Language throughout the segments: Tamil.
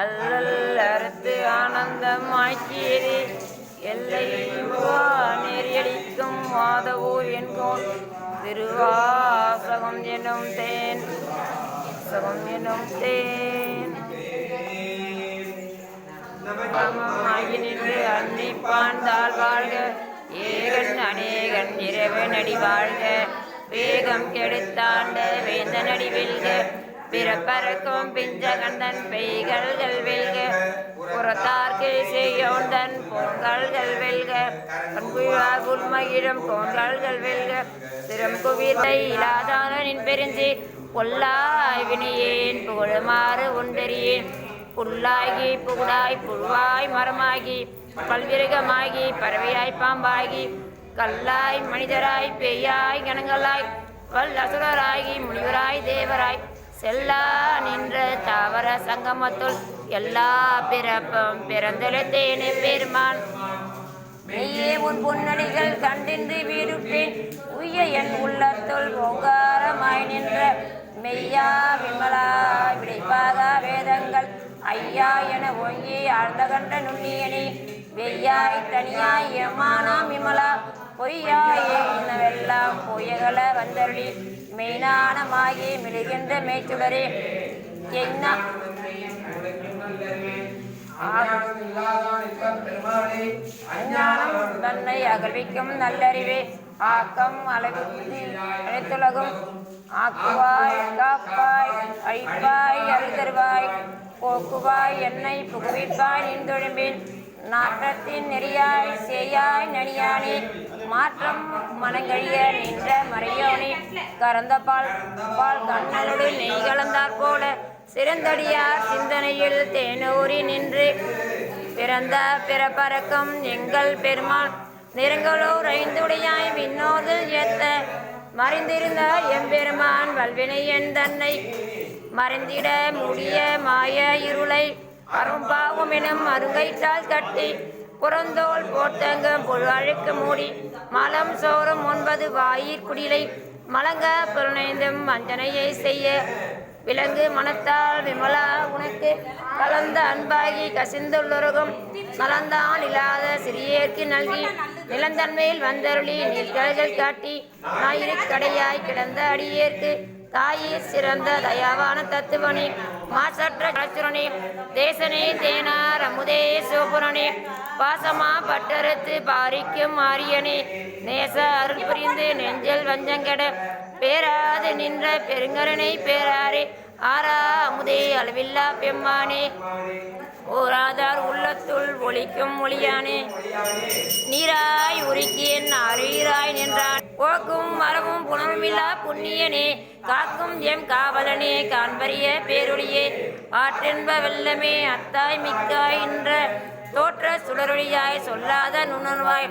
அல்லல் அறுத்து ஆனந்தம் ஆக்கியதே எல்லை நெறியடிக்கும் மாதவூர் என்கோன் திருவாசகம் எனும் தேன். சகம் எனும் தேன். ஆகி நின்று அன்னிப்பான் தாழ் வாழ்க. ஏகன் அநேகன் இரவு நடி வாழ்க. வேகம் கெடுத்தாண்ட வேந்த நடி வெல்க. பிறப்பறக்கும் பிஞ்சகந்தன் பெய்கள்கள் வெல்க புறத்தார்க்கு செய்யோந்தன் பொங்கல்கள் வெல்க பண்புழார் உள்மகிழும் பொங்கல்கள் வெல்க திறம் குவித்தை இலாதானின் பெருஞ்சி பொல்லாய் வினையேன் புகழுமாறு ஒன்றறியேன் புல்லாகி புகுடாய் புழுவாய் மரமாகி பல்விரகமாகி பறவையாய் பாம்பாகி கல்லாய் மனிதராய் பேயாய் கணங்களாய் வல்லசுரராகி முனிவராய் தேவராய். செல்லா நின்ற தாவர சங்கமத்துள் எல்லா பிறப்பும் பிறந்தெழுத்தேனே பெருமான் நீயே உன் பொன்னடிகள் கண்டின்றி வீடுப்பேன். உய்ய என் உள்ளத்துள் ஓங்காரமாய் நின்ற மெய்யா விமலா விடைப்பாக வேதங்கள். ஐயா என ஒங்கி ஆழ்ந்த கண்ட நுண்ணியனே வெய்யாய் தனியாய் எமானா விமலா. பொய்யாயே எனவெல்லாம் பொய்யகல வந்தருளி. மெய்ஞானமாகி மிளிகின்ற மேய்ச்சுடரே தன்னை அகழ்விக்கும் நல்லறிவே ஆக்கம் அளவின்றி அனைத்துலகும் ஆக்குவாய் காப்பாய் அழிப்பாய் அழுதருவாய் போக்குவாய் என்னை புகுவிப்பாய் நின்றொழும்பேன் நாற்றத்தின் நெறியாய் செய்யாய் நனியானே மாற்றம் மனங்கழிய நின்ற மறையோனே கறந்த பால் பால் கண்ணலோடு நெய் கலந்தாற் போல சிறந்தடியார் சிந்தனையில் தேனூரி நின்று பிறந்த பிறப்பறக்கம் எங்கள் பெருமாள். நெருங்களோர் ஐந்துடையாய் விண்ணோது ஏத்த மறைந்திருந்த எம்பெருமான் வல்வினை என் தன்னை மறைந்திட முடிய மாய இருளை அரும்பாவும் எனும் அருங்கைத்தால் கட்டி புறந்தோல் போர்த்தங்க புழு அழுக்கு மூடி மலம் சோறும் ஒன்பது வாயிற் குடிலை மலங்க புலனைந்தும் வஞ்சனையை செய்ய. விலங்கு மனத்தால் விமலா உனக்கு கலந்த அன்பாகி கசிந்துள்ளொருகும். நலந்தான் இல்லாத சிறியேற்கு நல்கி நிலந்தன்மையில் வந்தருளி நீர்கல்கள் காட்டி ஞாயிறு கடையாய் கிடந்த அடியேற்கு தாயே சிறந்த தயாவான தத்துவனே மாசற்ற கலச்சுரனே தேசனே தேனார் அமுதே. சிவபுரனே பாசமா பட்டறுத்து பாரிக்கும் ஆரியனே நேச அருள் புரிந்து நெஞ்சல் வஞ்சங்கட பேராது நின்ற பெருங்கரனை பேராரே. ஆரா அமுதே அளவில்லா பெம்மானே. ஓராதார் உள்ளத்துள் ஒளிக்கும் ஒளியானே. நீராய் உருக்கியன் அருகிறாய் நின்றான். போக்கும் மரமும் புனருமில்லா புண்ணியனே. காக்கும் எம் காவலனே காண்பரிய பேரொழியே. ஆற்றென்ப வெள்ளமே அத்தாய் மிக்காய் என்ற தோற்ற சுடரொழியாய் சொல்லாத நுண்ணுவாய்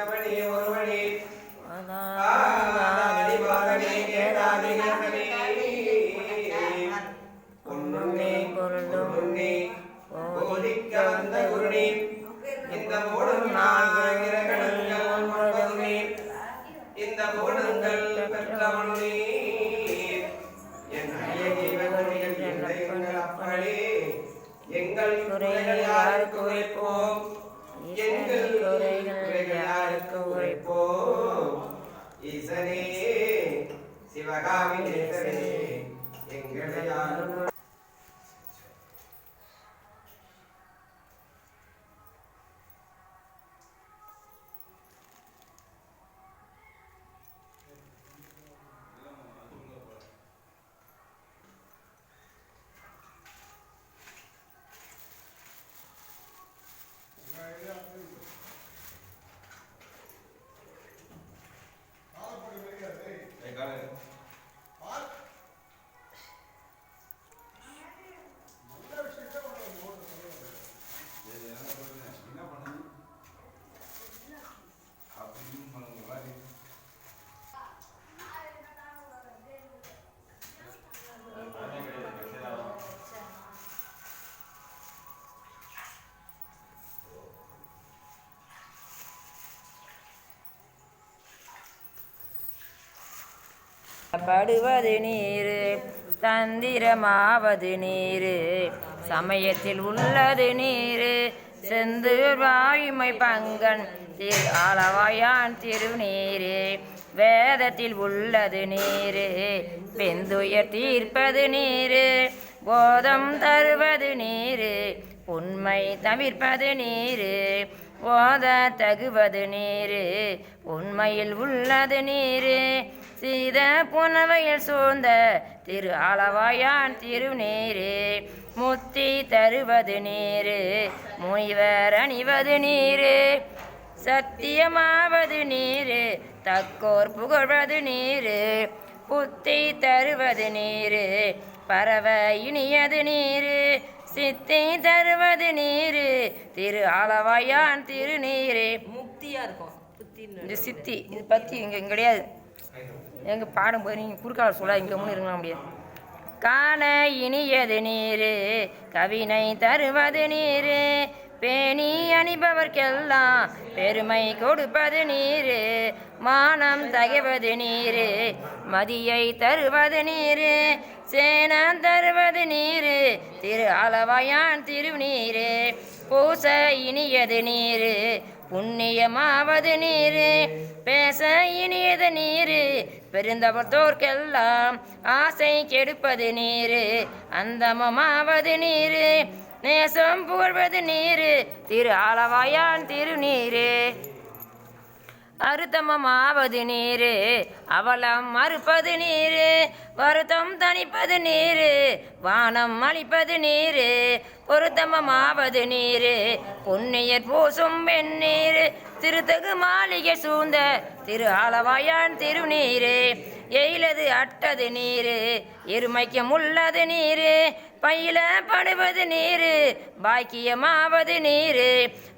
கவனே ஒருவனே இந்த மூடும் நான் இந்த மூடங்கள் பெற்றவனே என் எங்கள் அப்பளே எங்கள் குறைகள் யாருக்கு உரைப்போம் எங்கள் உரைப்போம் ஈசனே சிவகாமி நேசனே எங்களை யாரும் படுவது நீர் தந்திரமாவது நீர். சமயத்தில் உள்ளது நீர் செந்தூர் வாயுமை பங்கன் திரு ஆளவாயான் திருநீரே. வேதத்தில் உள்ளது நீரே பெந்துயர் தீர்ப்பது நீரே போதம் தருவது நீரே உண்மை தவிர்ப்பது நீரே ஓத தகுவது நீரே உண்மையில் உள்ளது நீரே. சீத புனவையில் சூழ்ந்த திரு அளவாயான் திருநீரு. முத்தி தருவது நீரு முனிவர் அணிவது நீரு. சத்தியமாவது நீரு தக்கோர் புகழ்வது நீரு. புத்தி தருவது நீரு பரவ இனியது நீரு. சித்தி தருவது நீரு திரு அளவாயான் திருநீரு. முக்தியா இருக்கும். இந்த சித்தி இது. இங்கே இங்கே கிடையாது. எங்க பாடும்போது நீங்கள் குறுக்கால சொல்ல இங்கே முன்னு இருக்கலாம் முடியாது காண இனியது நீரு கவினை தருவது நீரு பேணி அணிபவர்க்கெல்லாம் பெருமை கொடுப்பது நீரு மானம் தகைவது நீரு மதியை தருவது நீரு சேனம் தருவது நீரு திரு அளவாயான் திருநீரு பூச இனியது நீரு புண்ணியமாவது நீரு. பேச இனியது நீரு. பெருந்தவர்த்தோர்க்கெல்லாம் ஆசை கெடுப்பது நீரு. அந்தமமாவது நீரு. நேசம் புகழ்வது நீரு. திரு ஆலவாயான் திருநீரே. அருத்தமமாவது நீரு அவலம் மறுப்பது நீரு வருத்தம் தணிப்பது நீரு வானம் அளிப்பது நீரு பொருத்தமமாவது நீரு பொன்னியர் பூசும் வெண்ணீர் திருத்தகு மாளிகை சூழ்ந்த திரு ஆலவாயான் திருநீரு எயிலது அட்டது நீரு எருமைக்கும் உள்ளது நீரு பையில படுவது நீரு பாக்கியமாவது நீரு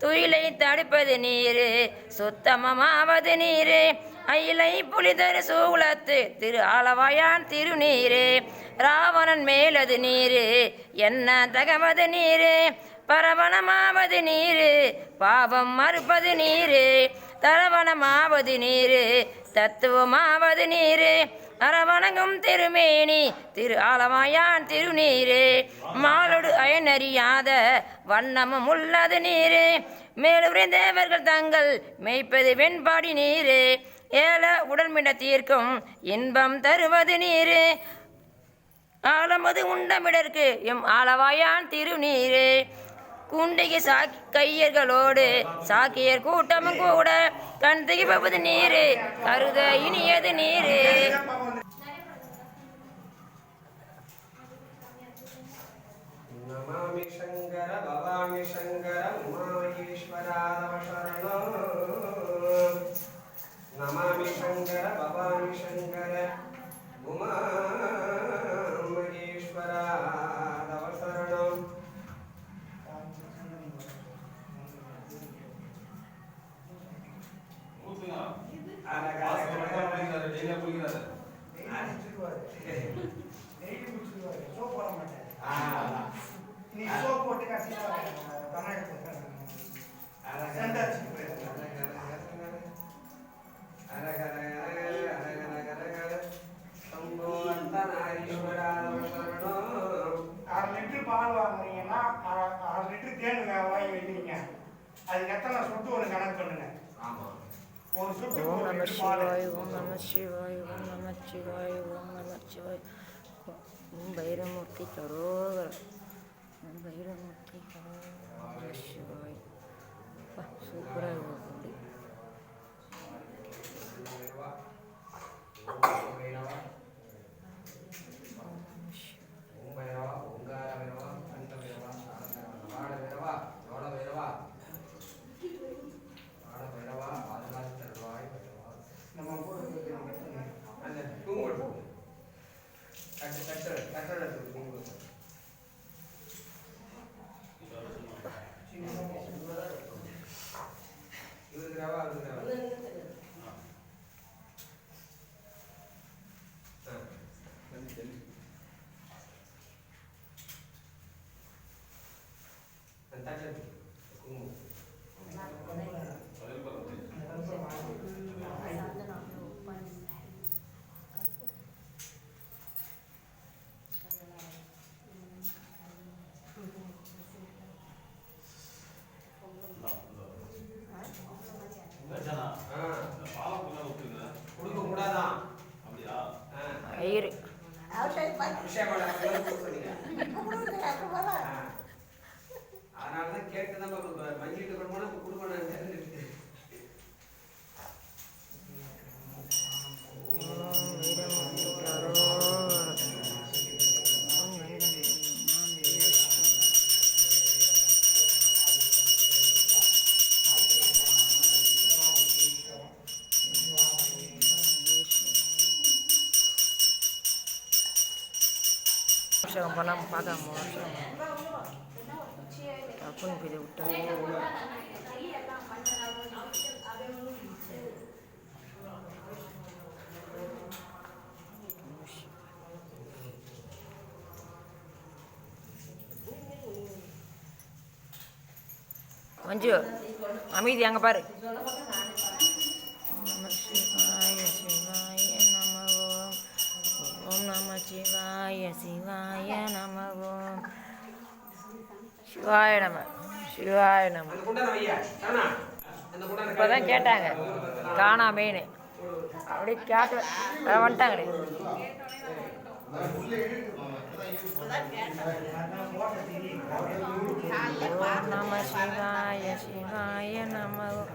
துயிலை தடுப்பது நீரு சுத்தமமாவது நீரு. அயிலை புலிதரு சூலத்து திரு ஆலவாயான் திருநீரு ராவணன் மேலது நீரு என்ன தகவது நீரு? பரவணமாவது நீரு பாவம் மறுப்பது நீரு தரவணமாவது நீரு தத்துவமாவது நீரு. அரவணங்கும் திருமேனி திரு ஆலமாயான் திருநீரே. மாலோடு அயனறியாத வண்ணமும் உள்ளது நீரே. மேலுரை தேவர்கள் தங்கள் மெய்ப்பது வெண்பாடி நீரே. ஏல உடல்மிட தீர்க்கும் இன்பம் தருவது நீரே. ஆலமது உண்டமிடற்கு எம் ஆலவாயான் திருநீரே. குண்டிகை சாக்கி கையர்களோடு சாக்கியர் கூட்டமும் கூட கண் திகிப்பது நீரு கருத இனியது நீரு. நமாமி சங்கர பவாமி சங்கர உமாமகேஸ்வராதவ சரணம் நமாமி சங்கர பவாமி சங்கர உமாமகேஸ்வராதவ சரணம் நீ சோப் போட்டு கடைசியில் தமிழகத்தில் சென்டாச்சு அரை லிட்டர் பால் வாங்குறீங்கன்னா அரை லிட்டர் தேன் வாங்கி வைக்கிறீங்க. அதுக்கு எத்தனை சொட்டு ஒரு கணக்கு பண்ணுங்க ஓம் நம சிவாய் ஓம் நம சிவாய் ஓம் நம சிவாய் ஓம் நம சிவாய். ஓம் பைரமூர்த்தி கரோகர ஓம் பைரமூர்த்தி கரோகர சிவாய். அப்பா, சூப்பரா இருக்கும் அப்படி. நம்ம Ciao alla. பண்ணாமல் பண்ணாம பார்க்காம அபிஷேகம் தப்புன்னு போய் இதை மஞ்சு அமைதி அங்கே பாரு. சிவாய சிவாய நம சிவாய நம சிவாய நம. இப்போதான் குண்டனை வையா தானா அந்த கேட்டாங்க காணாமேன்னு அப்படியே. கேட்டு வர வந்துட்டாங்களே நம சிவாய சிவாய நம ஓம்.